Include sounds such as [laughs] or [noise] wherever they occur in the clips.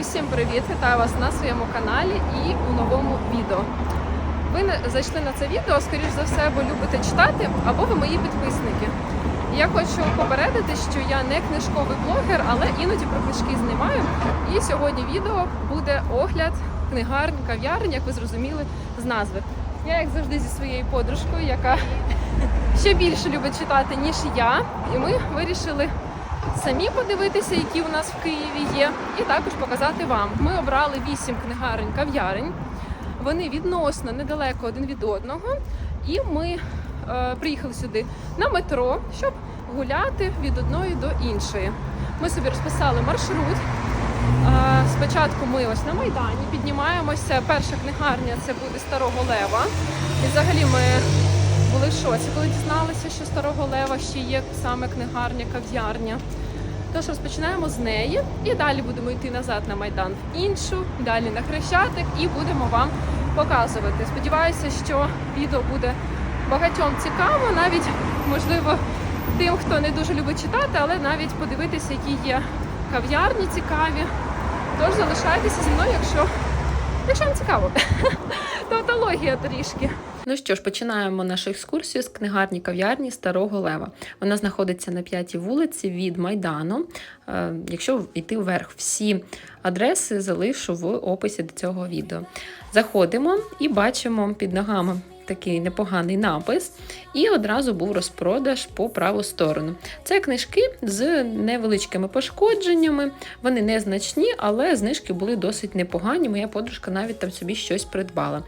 Усім привіт! Вітаю вас на своєму каналі і у новому відео. Ви зайшли на це відео, скоріш за все, бо любите читати, або ви мої підписники. Я хочу попередити, що я не книжковий блогер, але іноді про книжки знімаю. І сьогодні відео буде огляд книгарень, кав'ярень, як ви зрозуміли з назви. Я, як завжди, зі своєю подружкою, яка ще більше любить читати, ніж я. І ми вирішили самі подивитися, які у нас в Києві є, і також показати вам. Ми обрали вісім книгарень кав'ярень. Вони відносно недалеко один від одного. І ми е, приїхали сюди на метро, щоб гуляти від одної до іншої. Ми собі розписали маршрут. Е, спочатку ми ось на Майдані піднімаємося. Перша книгарня це буде Старого Лева. І взагалі ми були в шоці, коли дізналися, що Старого Лева ще є саме книгарня, кав'ярня. Тож розпочинаємо з неї і далі будемо йти назад на Майдан в іншу, далі на Хрещатик і будемо вам показувати. Сподіваюся, що відео буде багатьом цікаво, навіть можливо тим, хто не дуже любить читати, але навіть подивитися, які є кав'ярні цікаві. Тож залишайтеся зі мною, якщо, якщо вам цікаво. [laughs] Тавтологія трішки. Ну що ж, починаємо нашу екскурсію з книгарні кав'ярні Старого Лева. Вона знаходиться на п'ятій вулиці від Майдану. Е, Якщо йти вверх, всі адреси залишу в описі до цього відео. Заходимо і бачимо під ногами такий непоганий напис, і одразу був розпродаж по праву сторону. Це книжки з невеличкими пошкодженнями. Вони незначні, але знижки були досить непогані. Моя подружка навіть там собі щось придбала.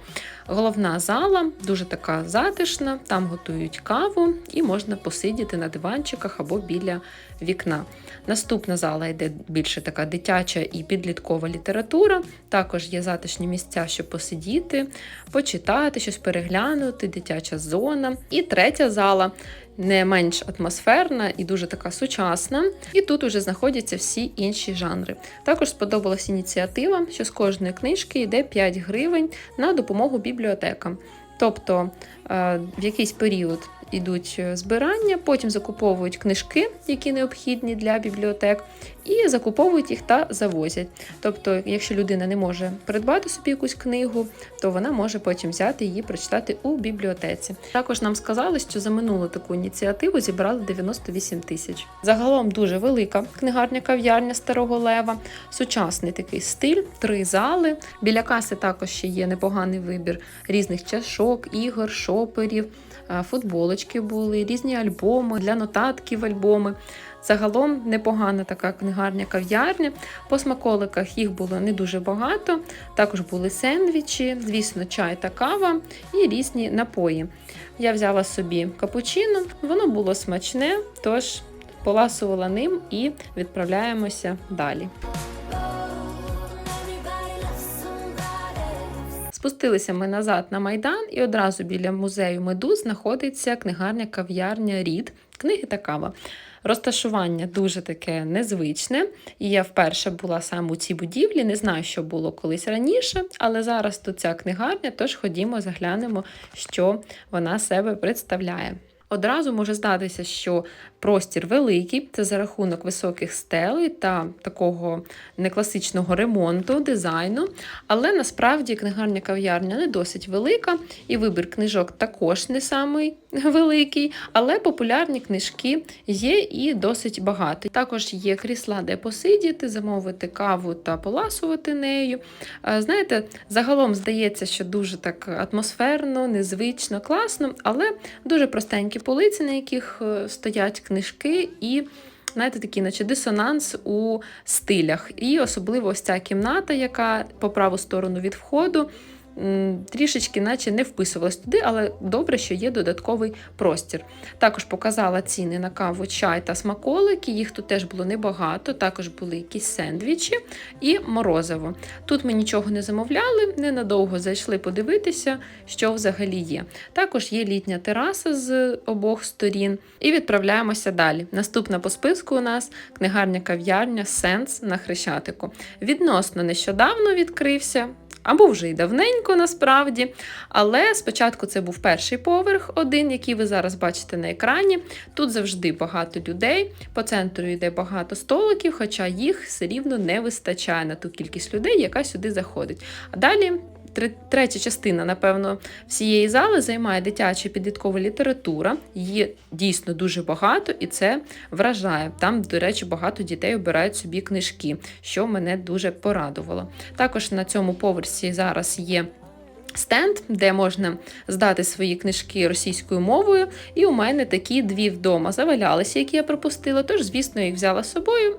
Головна зала дуже така затишна, там готують каву і можна посидіти на диванчиках або біля вікна. Наступна зала йде більше така дитяча і підліткова література. Також є затишні місця, щоб посидіти, почитати, щось переглянути, дитяча зона. І третя зала не менш атмосферна і дуже така сучасна. І тут уже знаходяться всі інші жанри. Також сподобалась ініціатива, що з кожної книжки йде 5 гривень на допомогу бібліотекам. Тобто е, в якийсь період ідуть е, збирання, потім закуповують книжки, які необхідні для бібліотек, і закуповують їх та завозять. Тобто, якщо людина не може придбати собі якусь книгу, то вона може потім взяти її прочитати у бібліотеці. Також нам сказали, що за минулу таку ініціативу зібрали 98 тисяч. Загалом дуже велика книгарня кав'ярня Старого Лева, сучасний такий стиль, три зали. Біля каси також ще є непоганий вибір різних чашок, ігор, шоперів, футболочки були, різні альбоми для нотатків альбоми. Загалом непогана така книгарня кав'ярня. По смаколиках їх було не дуже багато. Також були сендвічі, звісно, чай та кава і різні напої. Я взяла собі капучино, воно було смачне, тож поласувала ним і відправляємося далі. Спустилися ми назад на майдан, і одразу біля музею медуз знаходиться книгарня кав'ярня Рід, книги та кава. Розташування дуже таке незвичне, і я вперше була саме у цій будівлі. Не знаю, що було колись раніше, але зараз тут ця книгарня, тож ходімо, заглянемо, що вона себе представляє. Одразу може здатися, що простір великий, це за рахунок високих стелей та такого некласичного ремонту, дизайну. Але насправді книгарня кав'ярня не досить велика, і вибір книжок також не самий [laughs] великий, але популярні книжки є і досить багато. Також є крісла, де посидіти, замовити каву та поласувати нею. Е, Знаєте, загалом здається, що дуже так атмосферно, незвично, класно, але дуже простенькі полиці, на яких е, стоять книжки, і знаєте, такий, наче дисонанс у стилях. І особливо ось ця кімната, яка по праву сторону від входу. Трішечки, наче не вписувалась туди, але добре, що є додатковий простір. Також показала ціни на каву, чай та смаколики. Їх тут теж було небагато. Також були якісь сендвічі і морозиво. Тут ми нічого не замовляли, ненадовго зайшли подивитися, що взагалі є. Також є літня тераса з обох сторін. І відправляємося далі. Наступна по списку у нас книгарня кав'ярня Сенс на Хрещатику. Відносно нещодавно відкрився. Або вже й давненько насправді. Але спочатку це був перший поверх, один, який ви зараз бачите на екрані. Тут завжди багато людей, по центру йде багато столиків, хоча їх все рівно не вистачає на ту кількість людей, яка сюди заходить. А далі. Тре- Третя частина, напевно, всієї зали займає дитяча підліткова література. Її дійсно дуже багато, і це вражає. Там, до речі, багато дітей обирають собі книжки, що мене дуже порадувало. Також на цьому поверсі зараз є. Стенд, де можна здати свої книжки російською мовою, і у мене такі дві вдома завалялися, які я пропустила. Тож, звісно, їх взяла з собою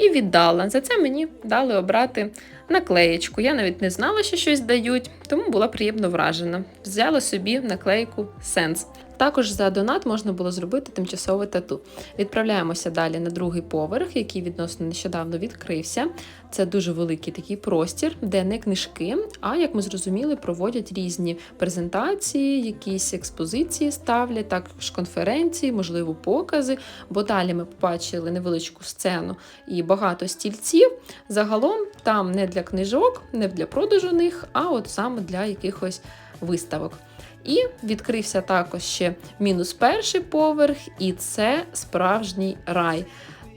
і віддала. За це мені дали обрати наклеєчку. Я навіть не знала, що щось дають, тому була приємно вражена. Взяла собі наклейку Сенс. Також за донат можна було зробити тимчасове тату. Відправляємося далі на другий поверх, який відносно нещодавно відкрився. Це дуже великий такий простір, де не книжки, а як ми зрозуміли, проводять різні презентації, якісь експозиції ставлять, також конференції, можливо, покази. Бо далі ми побачили невеличку сцену і багато стільців. Загалом там не для книжок, не для продажу них, а от саме для якихось виставок. І відкрився також ще мінус перший поверх, і це справжній рай.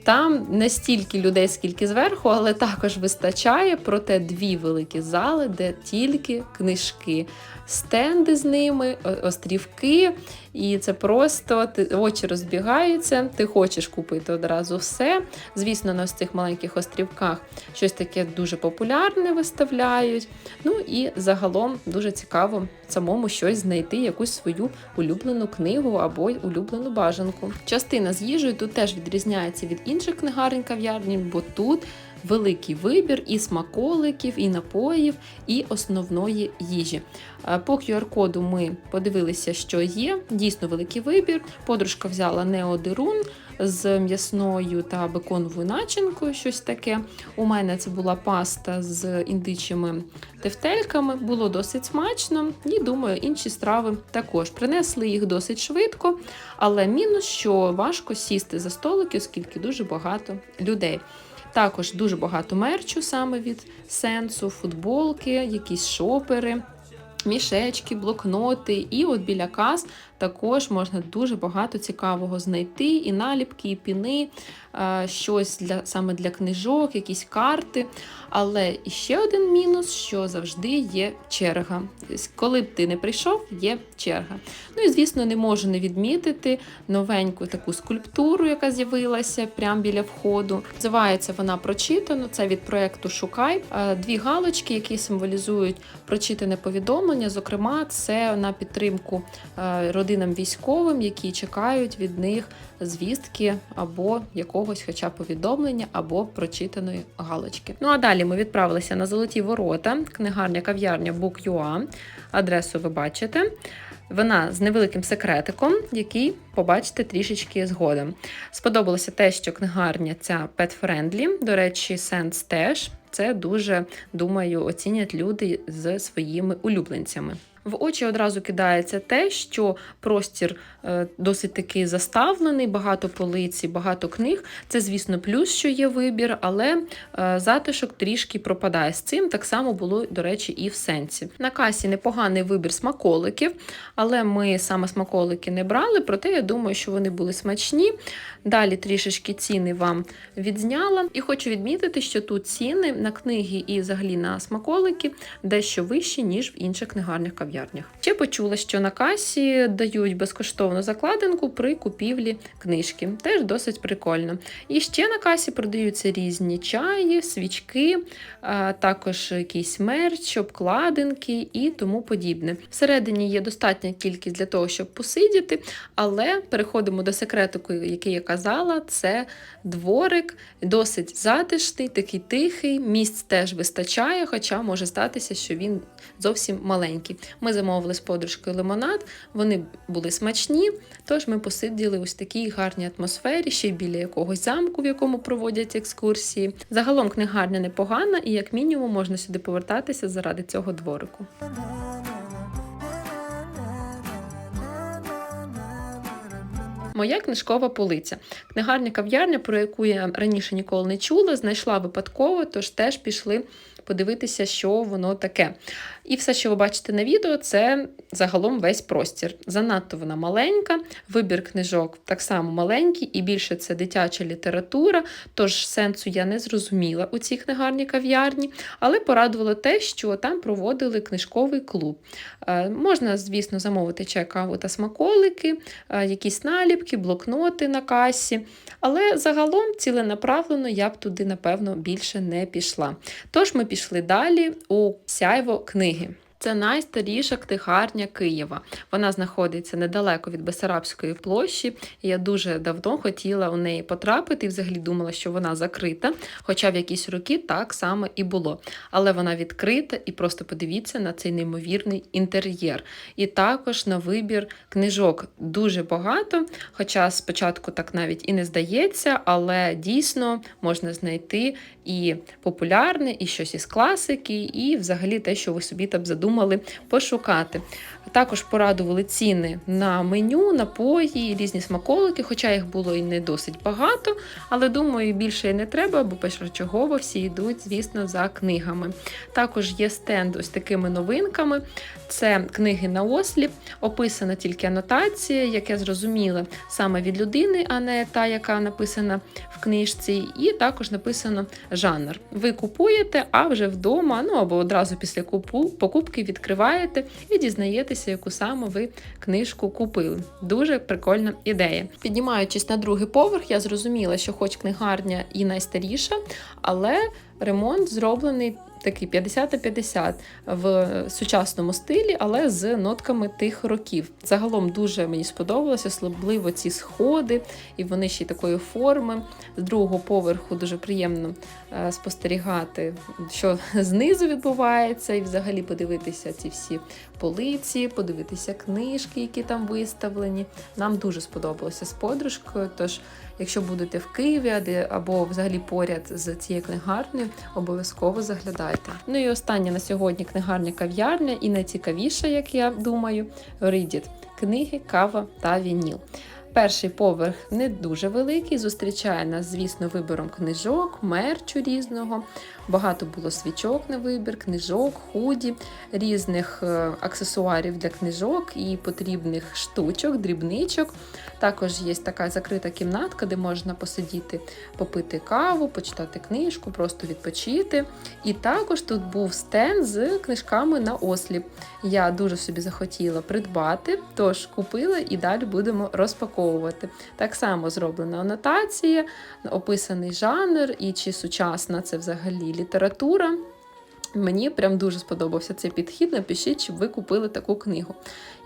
Там не стільки людей, скільки зверху, але також вистачає, проте дві великі зали, де тільки книжки, стенди з ними, острівки. І це просто ти, очі розбігаються, ти хочеш купити одразу все. Звісно, на цих маленьких острівках щось таке дуже популярне виставляють. Ну і загалом дуже цікаво самому щось знайти, якусь свою улюблену книгу або улюблену бажанку. Частина з їжею тут теж відрізняється від інших книгарень кав'ярні, бо тут великий вибір і смаколиків, і напоїв, і основної їжі. Е, По QR-коду ми подивилися, що є. Дійсно великий вибір. Подружка взяла неодерун з м'ясною та беконовою начинкою, щось таке. У мене це була паста з індичими тефтельками. Було досить смачно, і думаю, інші страви також принесли їх досить швидко, але мінус, що важко сісти за столики, оскільки дуже багато людей. Також дуже багато мерчу саме від сенсу, футболки, якісь шопери. Мішечки, блокноти, і от біля кас також можна дуже багато цікавого знайти: і наліпки, і піни, е, щось для саме для книжок, якісь карти. Але ще один мінус, що завжди є черга. Коли б ти не прийшов, є черга. Ну і звісно, не можу не відмітити новеньку таку скульптуру, яка з'явилася прямо біля входу. Називається вона прочитано. Це від проекту Шукай. Е, Дві галочки, які символізують прочитане повідомлення. Зокрема, це на підтримку е, родинам військовим, які чекають від них звістки або якогось, хоча повідомлення, або прочитаної галочки. Ну а далі ми відправилися на золоті ворота, книгарня кав'ярня Book.ua. Адресу ви бачите. Вона з невеликим секретиком, який побачите трішечки згодом. Сподобалося те, що книгарня ця pet-friendly. До речі, Sense теж. Це дуже, думаю, оцінять люди з своїми улюбленцями. В очі одразу кидається те, що простір досить таки заставлений, багато полиці, багато книг. Це, звісно, плюс, що є вибір, але е, затишок трішки пропадає з цим. Так само було, до речі, і в сенсі. На касі непоганий вибір смаколиків, але ми саме смаколики не брали, проте я думаю, що вони були смачні. Далі трішечки ціни вам відзняла. І хочу відмітити, що тут ціни на книги і взагалі на смаколики дещо вищі, ніж в інших книгарнях кав'ярнях. Ще почула, що на касі дають безкоштовну закладинку при купівлі книжки. Теж досить прикольно. І ще на касі продаються різні чаї, свічки, а також якийсь мерч, обкладинки і тому подібне. Всередині є достатня кількість для того, щоб посидіти, але переходимо до секретику, який я казала, це дворик, досить затишний, такий тихий. Місць теж вистачає, хоча може статися, що він зовсім маленький. Ми замовили з подружкою лимонад, вони були смачні, тож ми посиділи ось такій гарній атмосфері, ще біля якогось замку, в якому проводять екскурсії. Загалом книгарня непогана, і як мінімум можна сюди повертатися заради цього дворику. Моя книжкова полиця. Книгарня кав'ярня, про яку я раніше ніколи не чула, знайшла випадково, тож теж пішли подивитися, що воно таке. І все, що ви бачите на відео, це загалом весь простір. Занадто вона маленька, вибір книжок так само маленький, і більше це дитяча література, тож сенсу я не зрозуміла у цій книгарні кав'ярні, але порадувало те, що там проводили книжковий клуб. Е, Можна, звісно, замовити чай, каву та смаколики, е, якісь наліпки, блокноти на касі. Але загалом ціленаправлено я б туди, напевно, більше не пішла. Тож ми пішли далі у сяйво книги. Це найстаріша книгарня Києва. Вона знаходиться недалеко від Бесарабської площі. Я дуже давно хотіла у неї потрапити і взагалі думала, що вона закрита. Хоча в якісь роки так само і було. Але вона відкрита і просто подивіться на цей неймовірний інтер'єр. І також на вибір книжок дуже багато. Хоча спочатку так навіть і не здається, але дійсно можна знайти і популярне, і щось із класики, і взагалі те, що ви собі там задумали пошукати. Також порадували ціни на меню, напої, різні смаколики, хоча їх було і не досить багато, але думаю, більше і не треба, бо першочергово всі йдуть, звісно, за книгами. Також є стенд ось такими новинками. Це книги на осліп, описана тільки анотація, як я зрозуміла, саме від людини, а не та, яка написана в книжці, і також написано жанр. Ви купуєте, а вже вдома, ну або одразу після купу, покупки відкриваєте і дізнаєтеся, яку саме ви книжку купили. Дуже прикольна ідея. Піднімаючись на другий поверх, я зрозуміла, що хоч книгарня і найстаріша, але ремонт зроблений. Такий 50 на 50 в сучасному стилі, але з нотками тих років. Загалом дуже мені сподобалось, особливо ці сходи, і вони ще такої форми. З другого поверху дуже приємно е, спостерігати, що [laughs] знизу відбувається, і взагалі подивитися ці всі полиці, подивитися книжки, які там виставлені. Нам дуже сподобалося з подружкою. Тож, якщо будете в Києві або взагалі поряд з цією книгарнею, обов'язково заглядайте. Ну і остання на сьогодні книгарня кав'ярня, і найцікавіша, як я думаю, Ридіт книги, кава та вініл. Перший поверх не дуже великий, зустрічає нас, звісно, вибором книжок, мерчу різного. Багато було свічок на вибір, книжок, худі, різних е, аксесуарів для книжок і потрібних штучок, дрібничок. Також є така закрита кімнатка, де можна посидіти, попити каву, почитати книжку, просто відпочити. І також тут був стенд з книжками на осліп. Я дуже собі захотіла придбати, тож купила і далі будемо розпаковувати. Так само зроблена анотація, описаний жанр і чи сучасна це взагалі література. Мені прям дуже сподобався цей підхід. Напишіть, щоб ви купили таку книгу.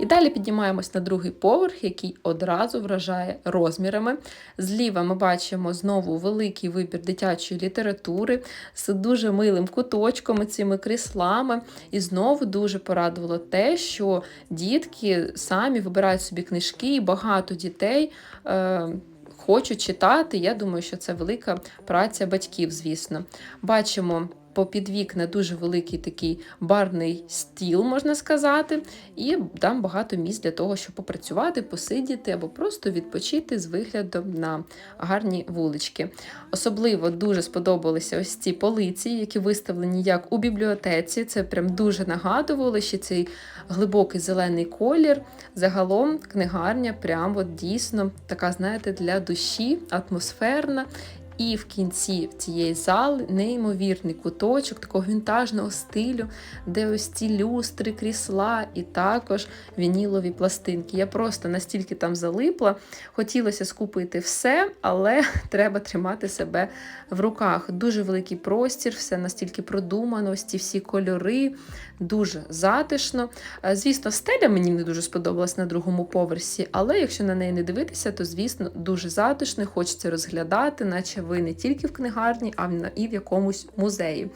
І далі піднімаємось на другий поверх, який одразу вражає розмірами. Зліва ми бачимо знову великий вибір дитячої літератури з дуже милим куточком, і цими кріслами. І знову дуже порадувало те, що дітки самі вибирають собі книжки, і багато дітей. Е- Хочуть читати, я думаю, що це велика праця батьків, звісно. Бачимо попід вікна дуже великий такий барний стіл, можна сказати, і там багато місць для того, щоб попрацювати, посидіти або просто відпочити з виглядом на гарні вулички. Особливо дуже сподобалися ось ці полиці, які виставлені як у бібліотеці. Це прям дуже нагадувало ще цей глибокий зелений колір. Загалом книгарня прям от дійсно така, знаєте, для душі, атмосферна. І в кінці цієї зали неймовірний куточок такого вінтажного стилю, де ось ці люстри, крісла і також вінілові пластинки. Я просто настільки там залипла, хотілося скупити все, але [laughs] треба тримати себе в руках. Дуже великий простір, все настільки продумано, ось ці всі кольори, дуже затишно. Е, Звісно, стеля мені не дуже сподобалась на другому поверсі, але якщо на неї не дивитися, то звісно дуже затишно, хочеться розглядати, наче ви не тільки в книгарні, а і в якомусь музеї.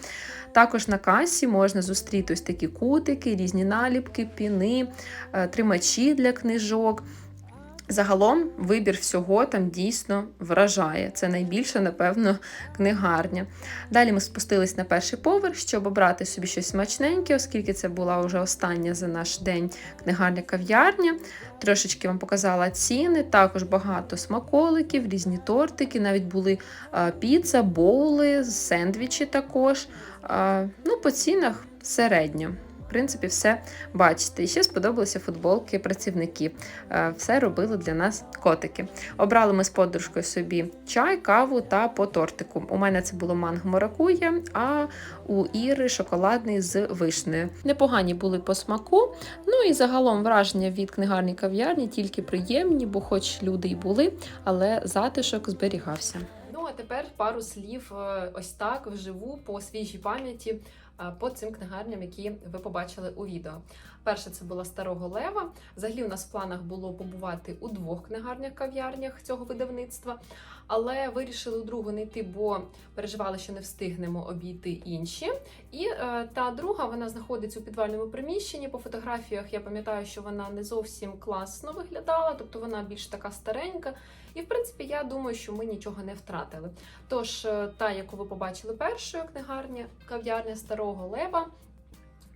Також на касі можна зустріти ось такі кутики, різні наліпки, піни, е, тримачі для книжок. Загалом вибір всього там дійсно вражає. Це найбільша, напевно, книгарня. Далі ми спустились на перший поверх, щоб обрати собі щось смачненьке, оскільки це була вже остання за наш день книгарня кав'ярня. Трошечки вам показала ціни, також багато смаколиків, різні тортики, навіть були піца, боули, сендвічі також. Ну, по цінах середньо. Принципі, все бачите. І ще сподобалися футболки працівників. Е, Все робили для нас котики. Обрали ми з подружкою собі чай, каву та по тортику. У мене це було манго маракуя, а у Іри шоколадний з вишнею. Непогані були по смаку. Ну і загалом враження від книгарні кав'ярні тільки приємні, бо хоч люди й були, але затишок зберігався. Ну а тепер пару слів е, ось так вживу по свіжій пам'яті по цим книгарням, які ви побачили у відео. Перше це була Старого Лева. Взагалі у нас в планах було побувати у двох книгарнях-кав'ярнях цього видавництва, але вирішили другу не йти, бо переживали, що не встигнемо обійти інші. І е, та друга вона знаходиться у підвальному приміщенні. По фотографіях я пам'ятаю, що вона не зовсім класно виглядала, тобто вона більш така старенька. І в принципі, я думаю, що ми нічого не втратили. Тож, е, та, яку ви побачили першою книгарня, кав'ярня Старого Лева.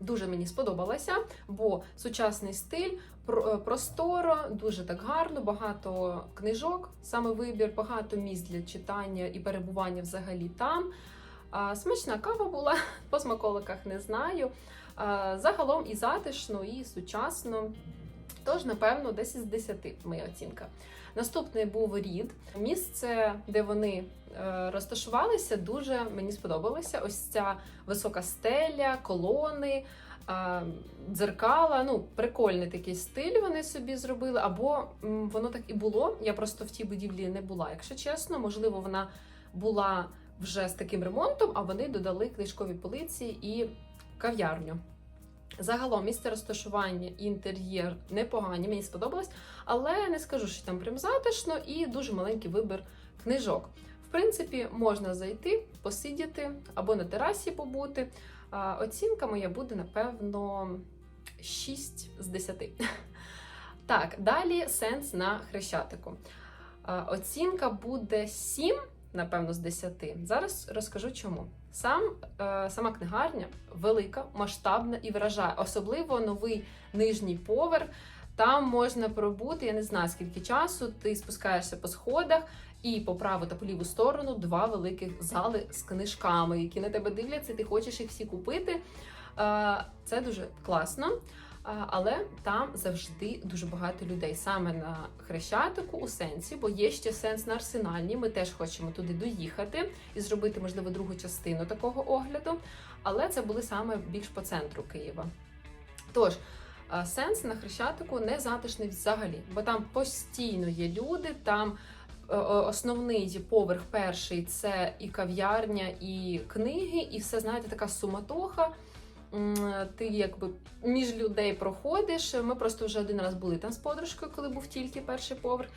Дуже мені сподобалася, бо сучасний стиль, е, просторо, дуже так гарно, багато книжок, саме вибір, багато місць для читання і перебування взагалі там. Смачна кава була, [laughs] по смаколиках не знаю. Загалом і затишно, і сучасно. Тож, напевно, 10 з 10 моя оцінка. Наступний був рід. Місце, де вони розташувалися, дуже мені сподобалося. Ось ця висока стеля, колони, е, дзеркала. Ну, прикольний такий стиль вони собі зробили. Або воно так і було. Я просто в тій будівлі не була, якщо чесно. Можливо, вона була вже з таким ремонтом, а вони додали книжкові полиці і кав'ярню. Загалом місце розташування і інтер'єр непогані, мені сподобалось, але не скажу, що там прям затишно і дуже маленький вибір книжок. В принципі, можна зайти, посидіти або на терасі побути. Оцінка моя буде, напевно, 6 з 10. [laughs] Так, далі сенс на хрещатику. Оцінка буде 7, напевно, з 10. Зараз розкажу чому. Сам, е, сама книгарня велика, масштабна і вражає, особливо новий нижній поверх. Там можна пробути, я не знаю скільки часу. Ти спускаєшся по сходах, і по праву та по ліву сторону два великих зали з книжками, які на тебе дивляться. Ти хочеш їх всі купити. Е, Це дуже класно. Але там завжди дуже багато людей саме на хрещатику у сенсі, бо є ще сенс на арсенальні. Ми теж хочемо туди доїхати і зробити, можливо, другу частину такого огляду. Але це були саме більш по центру Києва. Тож, сенс на хрещатику не затишний взагалі, бо там постійно є люди. там е, е, Основний поверх перший це і кав'ярня, і книги, і все знаєте, така суматоха. Ти якби між людей проходиш. Ми просто вже один раз були там з подружкою, коли був тільки перший поверх.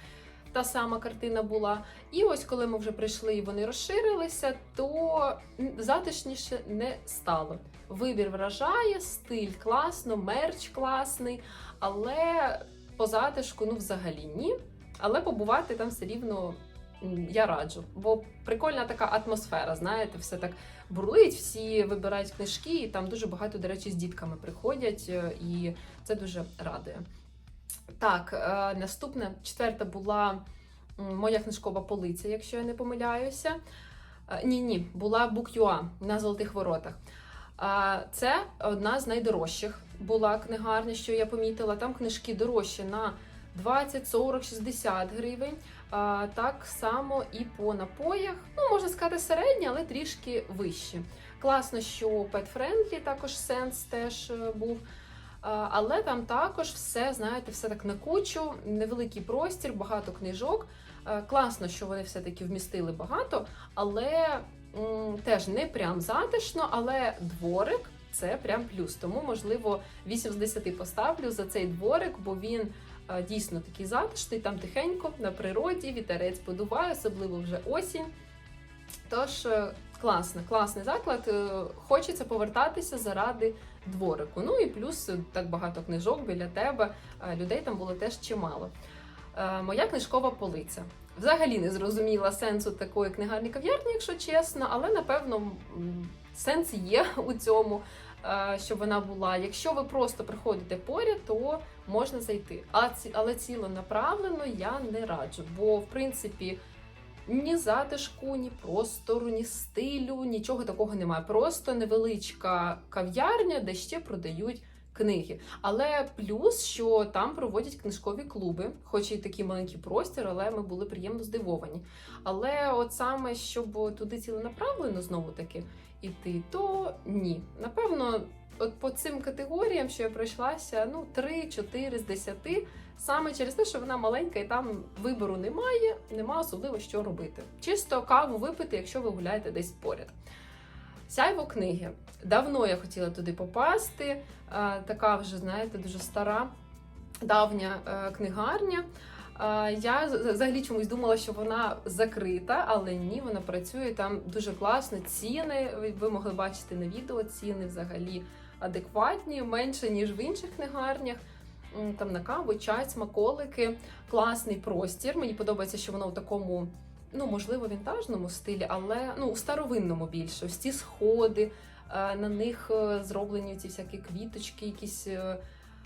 Та сама картина була. І ось коли ми вже прийшли і вони розширилися, то затишніше не стало. Вибір вражає, стиль класно, мерч класний, але по затишку ну взагалі ні. Але побувати там все рівно я раджу, бо прикольна така атмосфера, знаєте, все так бурлить, всі вибирають книжки, і там дуже багато, до речі, з дітками приходять, е, і це дуже радує. Так, е, наступна, четверта була моя книжкова полиця, якщо я не помиляюся. Ні, ні, була Букюа на Золотих Воротах. Це одна з найдорожчих була книгарня, що я помітила. Там книжки дорожчі на 20, 40, 60 гривень. Так само і по напоях. Ну, можна сказати, середні, але трішки вищі. Класно, що Pet Friendly також сенс теж е, був. Але там також все, знаєте, все так на кучу, невеликий простір, багато книжок. Е, Класно, що вони все-таки вмістили багато, але м, теж не прям затишно, але дворик це прям плюс. Тому, можливо, 8 з 10 поставлю за цей дворик, бо він дійсно такий затишний, там тихенько, на природі, вітерець подуває, особливо вже осінь. Тож е, класно, класний заклад. Е, Хочеться повертатися заради дворику. Ну і плюс е, так багато книжок біля тебе. е, Людей там було теж чимало. Е, Моя книжкова полиця. Взагалі не зрозуміла сенсу такої книгарні кав'ярні, якщо чесно, але напевно сенс є у цьому, е, щоб вона була. Якщо ви просто приходите поряд, то можна зайти. Але ціленаправлено я не раджу, бо в принципі ні затишку, ні простору, ні стилю, нічого такого немає. Просто невеличка кав'ярня, де ще продають книги. Але плюс, що там проводять книжкові клуби, хоч і такий маленький простір, але ми були приємно здивовані. Але от саме щоб туди ціленаправленно знову таки іти, то ні. Напевно, от по цим категоріям, що я пройшлася, ну 3-4 з 10, саме через те, що вона маленька і там вибору немає, нема особливо що робити. Чисто каву випити, якщо ви гуляєте десь поряд. Сяйво книги. Давно я хотіла туди попасти. Е, Така вже, знаєте, дуже стара, давня е, книгарня. Е, Я взагалі чомусь думала, що вона закрита, але ні, вона працює там дуже класно. Ціни ви- могли бачити на відео. Ціни взагалі адекватні, менше ніж в інших книгарнях. Там на каву, чай, смаколики, класний простір. Мені подобається, що воно в такому, ну можливо, вінтажному стилі, але ну у старовинному більше. Ось ці сходи, е, на них е, зроблені ці всякі квіточки, якісь е,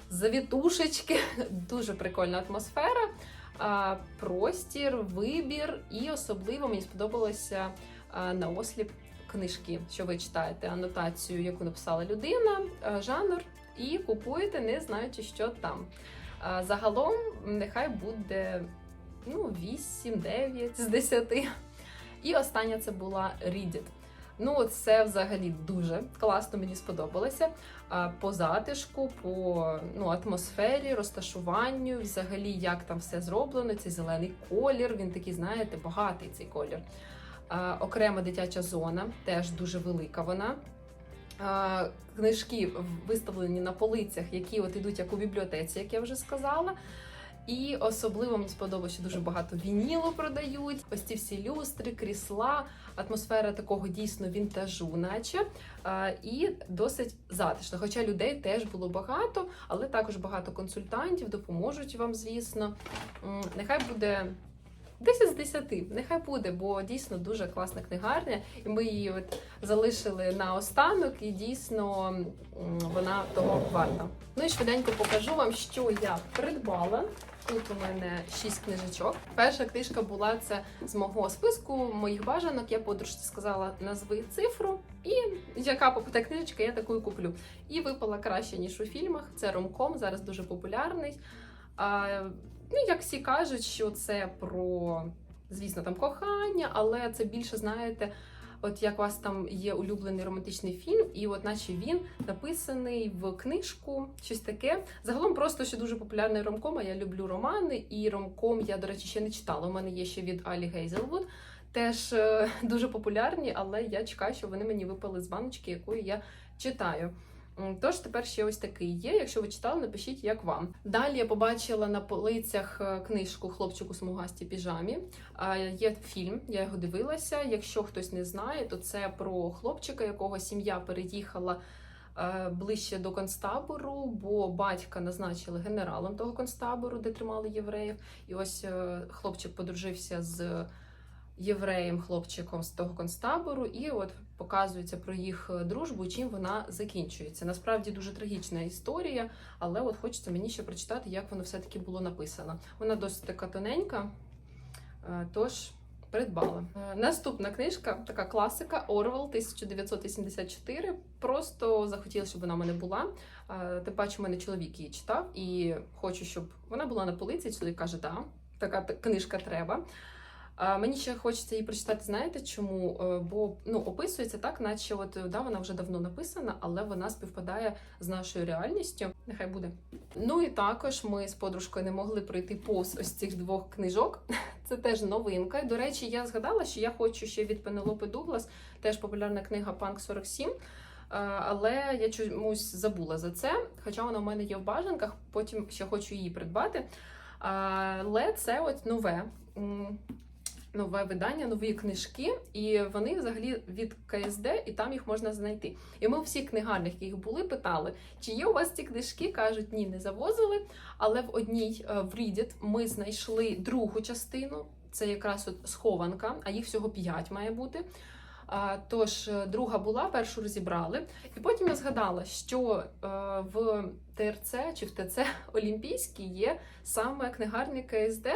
завітушечки. [laughs] Дуже прикольна атмосфера. Простір, вибір, і особливо мені сподобалося на осліп книжки, що ви читаєте анотацію, яку написала людина, жанр, і купуєте, не знаючи, що там. Загалом, нехай буде ну, 8-9 з 10. І остання це була Reddit. Ну, це взагалі дуже класно, мені сподобалося. По затишку, по ну, атмосфері, розташуванню, взагалі, як там все зроблено, цей зелений колір, він такий, знаєте, багатий цей колір. Окрема дитяча зона, теж дуже велика вона. Книжки виставлені на полицях, які от ідуть як у бібліотеці, як я вже сказала. І особливо мені сподобалося, що дуже багато вінілу продають. Ось ці всі люстри, крісла, атмосфера такого дійсно вінтажу, наче і досить затишно. Хоча людей теж було багато, але також багато консультантів допоможуть вам, звісно. Нехай буде. 10 з 10, нехай буде, бо дійсно дуже класна книгарня, і ми її от залишили на останок, і дійсно вона того варта. Ну і швиденько покажу вам, що я придбала. Тут у мене 6 книжечок. Перша книжка була це з мого списку моїх бажанок. Я подружці сказала назви цифру, і яка попита книжечка, я таку і куплю. І випала краще ніж у фільмах. Це ромком, зараз дуже популярний. Ну, як всі кажуть, що це про, звісно, там кохання, але це більше, знаєте, от як у вас там є улюблений романтичний фільм, і от наче він написаний в книжку, щось таке. Загалом просто ще дуже популярний ромком, а я люблю романи, і ромком я, до речі, ще не читала. У мене є ще від Алі Гейзелвуд. Теж е, [laughs] дуже популярні, але я чекаю, що вони мені випали з баночки, якої я читаю. Тож тепер ще ось такий є. Якщо ви читали, напишіть, як вам. Далі я побачила на полицях е, книжку Хлопчику смугастій піжамі. Є фільм, я його дивилася. Якщо хтось не знає, то це про хлопчика, якого сім'я переїхала е, ближче до концтабору, бо батька назначили генералом того концтабору, де тримали євреїв. І ось е, хлопчик подружився з євреєм, хлопчиком з того концтабору, і от показується про їх е, дружбу, чим вона закінчується. Насправді дуже трагічна історія, але от хочеться мені ще прочитати, як воно все-таки було написано. Вона досить така тоненька, е, тож придбала. Е, Наступна книжка, така класика Орвел 1984. Просто захотіла, щоб вона в мене була. Тим паче, у мене чоловік її читав, і хочу, щоб вона була на полиці. Чоловік каже, да, така книжка треба. Мені ще хочеться її прочитати, знаєте чому? Е, Бо ну, описується так, наче от да, вона вже давно написана, але вона співпадає з нашою реальністю. Нехай буде. Ну і також ми з подружкою не могли пройти повз ось цих двох книжок. [laughs] Це теж новинка. До речі, я згадала, що я хочу ще від Пенелопи Дуглас, теж популярна книга Панк 47. Е, Але я чомусь забула за це, хоча вона в мене є в бажанках, потім ще хочу її придбати. Але це от нове. Нове видання, нові книжки, і вони взагалі від КСД, і там їх можна знайти. І ми книгарнях, які їх були, питали, чи є у вас ці книжки? кажуть, ні, не завозили. Але в одній е, в Reddit ми знайшли другу частину. Це якраз от схованка, а їх всього п'ять має бути. Тож е, друга була, першу розібрали. І потім я згадала, що е, в ТРЦ чи в ТЦ [laughs] Олімпійській є саме книгарня КСД.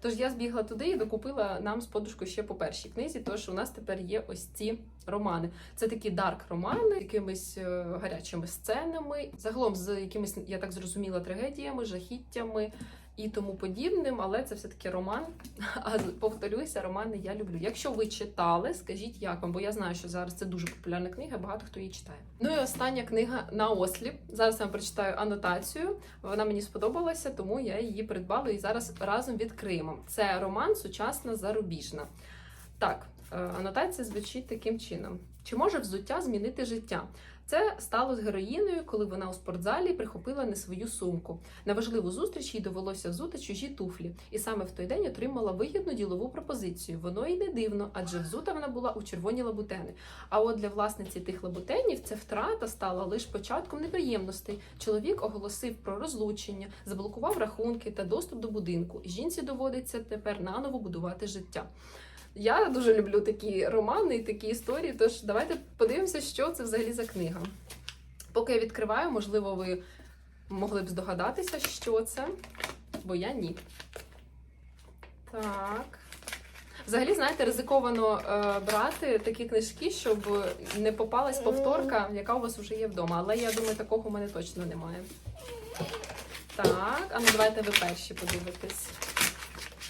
Тож я збігла туди і докупила нам з подушкою ще по першій книзі. Тож у нас тепер є ось ці романи. Це такі дарк романи, з якимись е, гарячими сценами, загалом з якимись, я так зрозуміла, трагедіями, жахіттями і тому подібним. Але це все таки роман. [laughs] А повторюся, романи я люблю. Якщо ви читали, скажіть як вам, бо я знаю, що зараз це дуже популярна книга, багато хто її читає. Ну і остання книга на осліп. Зараз я вам прочитаю анотацію. Вона мені сподобалася, тому я її придбала і зараз разом відкриємо. Це роман Сучасна зарубіжна. Так, е, анотація звучить таким чином: чи може взуття змінити життя? Це стало з героїною, коли вона у спортзалі прихопила не свою сумку. На важливу зустріч їй довелося взути чужі туфлі, і саме в той день отримала вигідну ділову пропозицію. Воно й не дивно, адже взута вона була у червоні лабутени. А от для власниці тих лабутенів ця втрата стала лише початком неприємностей. Чоловік оголосив про розлучення, заблокував рахунки та доступ до будинку. Жінці доводиться тепер наново будувати життя. Я дуже люблю такі романи і такі історії. Тож давайте подивимося, що це взагалі за книга. Поки я відкриваю, можливо, ви могли б здогадатися, що це, бо я ні. Так. Взагалі, знаєте, ризиковано е, брати такі книжки, щоб не попалась повторка, яка у вас вже є вдома. Але я думаю, такого у мене точно немає. Так, а ну давайте ви перші подивитесь.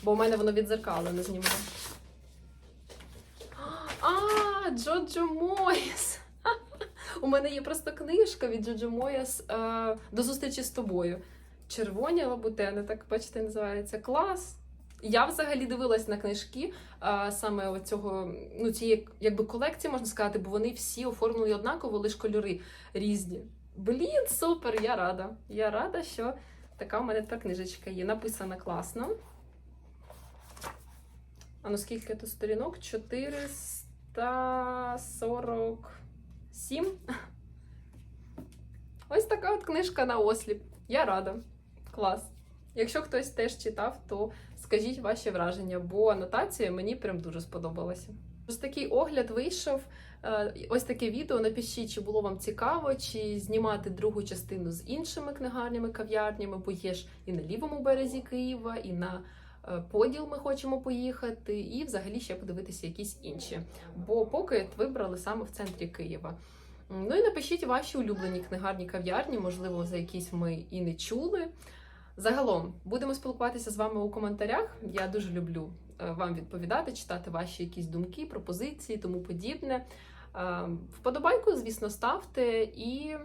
Бо у мене воно відзеркалено знімає. Джоджо Моїс. [laughs] У мене є просто книжка від Джоджо Моїс е, до зустрічі з тобою. Червоні лабутени, так бачите, називається клас. Я взагалі дивилась на книжки а, саме цього, ну, цієї якби колекції, можна сказати, бо вони всі оформлені однаково, лише кольори різні. Блін, супер! Я рада. Я рада, що така в мене та книжечка є. Написана класно. А ну скільки тут сторінок? 447. Ось така от книжка на осліп. Я рада. Клас. Якщо хтось теж читав, то скажіть ваші враження, бо анотація мені прям дуже сподобалася. Ось такий огляд вийшов. Е, Ось таке відео. Напишіть, чи було вам цікаво, чи знімати другу частину з іншими книгарнями, кав'ярнями, бо є ж і на лівому березі Києва, і на Поділ ми хочемо поїхати, і взагалі ще подивитися якісь інші. Бо поки вибрали саме в центрі Києва. Ну і напишіть ваші улюблені книгарні кав'ярні, можливо, за якісь ми і не чули. Загалом будемо спілкуватися з вами у коментарях. Я дуже люблю е, вам відповідати, читати ваші якісь думки, пропозиції, тому подібне. Е, Вподобайку, звісно, ставте і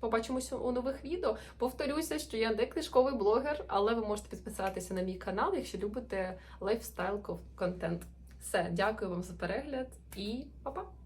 побачимося у нових відео. Повторюся, що я не книжковий блогер, але ви можете підписатися на мій канал, якщо любите лайфстайл контент. Все, дякую вам за перегляд і па-па!